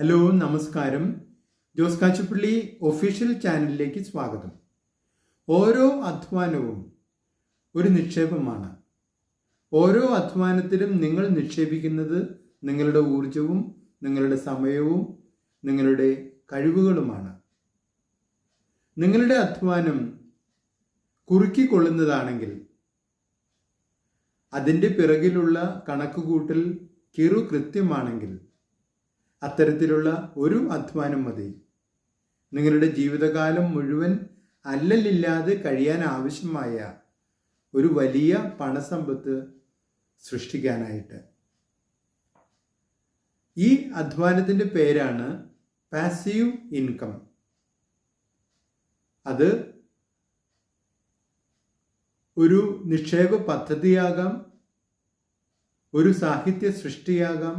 Hello നമസ്കാരം. Jose Kachappilly official ചാനലിലേക്ക് സ്വാഗതം. ഓരോ അധ്വാനവും ഒരു നിക്ഷേപമാണ്. ഓരോ അധ്വാനത്തിലും നിങ്ങൾ നിക്ഷേപിക്കുന്നത് നിങ്ങളുടെ ഊർജവും നിങ്ങളുടെ സമയവും നിങ്ങളുടെ കഴിവുകളുമാണ്. നിങ്ങളുടെ അധ്വാനം കുറുക്കിക്കൊള്ളുന്നതാണെങ്കിൽ അതിന്റെ പിറകിലുള്ള കണക്കുകൂട്ടൽ കിറു കൃത്യമാണെങ്കിൽ അത്തരത്തിലുള്ള ഒരു അധ്വാനം മതി. നിങ്ങളുടെ ജീവിതകാലം മുഴുവൻ അല്ലല്ലില്ലാതെ കഴിയാൻ ആവശ്യമായ ഒരു വലിയ പണസമ്പത്ത് സൃഷ്ടിക്കാനായിട്ട്. ഈ അധ്വാനത്തിന്റെ പേരാണ് പാസീവ് ഇൻകം അത് ഒരു നിക്ഷേപ പദ്ധതിയാകാം ഒരു സാഹിത്യ സൃഷ്ടിയാകാം